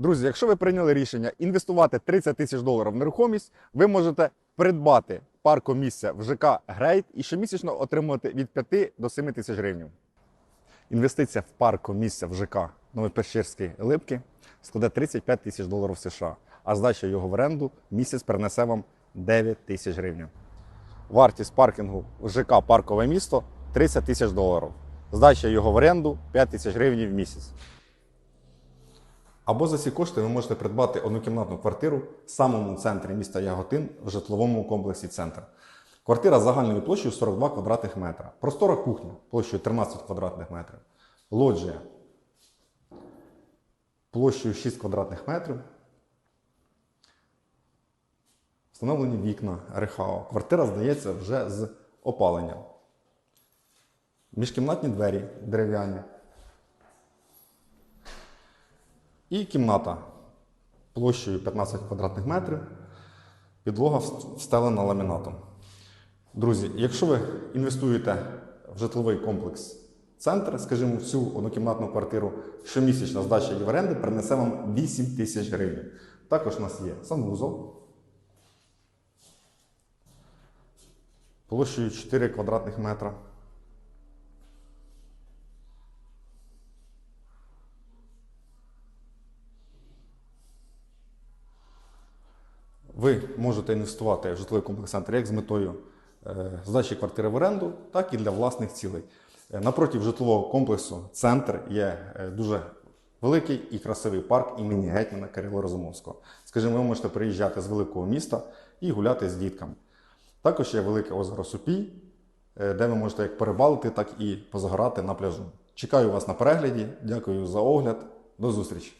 Друзі, якщо ви прийняли рішення інвестувати 30 тисяч доларів в нерухомість, ви можете придбати паркомісця в ЖК Грейт і щомісячно отримувати від 5 до 7 тисяч гривень. Інвестиція в паркомісця в ЖК Новопещерської Липки складе 35 тисяч доларів США, а здача його в оренду місяць принесе вам 9 тисяч гривень. Вартість паркінгу в ЖК Паркове місто 30 тисяч доларів. Здача його в оренду 5 тисяч гривень в місяць. Або за ці кошти ви можете придбати однокімнатну квартиру в самому центрі міста Яготин в житловому комплексі Центр. Квартира з загальною площею 42 квадратних метра. Простора кухня площею 13 квадратних метрів. Лоджія площею 6 квадратних метрів. Встановлені вікна Рехао. Квартира здається вже з опаленням. Міжкімнатні двері дерев'яні. І кімната площею 15 квадратних метрів. Підлога встелена ламінатом. Друзі, якщо ви інвестуєте в житловий комплекс центр, скажімо, в цю однокімнатну квартиру, щомісячна здача її в оренди принесе вам 8 тисяч гривень. Також у нас є санвузол площею 4 квадратних метра. Ви можете інвестувати в житловий комплекс центр як з метою е, здачі квартири в оренду, так і для власних цілей. Е, Напротив житлового комплексу центр є е, дуже великий і красивий парк імені гетьмана Кирило Розумовського. Скажімо, ви можете приїжджати з великого міста і гуляти з дітками. Також є велике озеро Супій, де ви можете як перебалити, так і позагорати на пляжу. Чекаю вас на перегляді. Дякую за огляд. До зустрічі!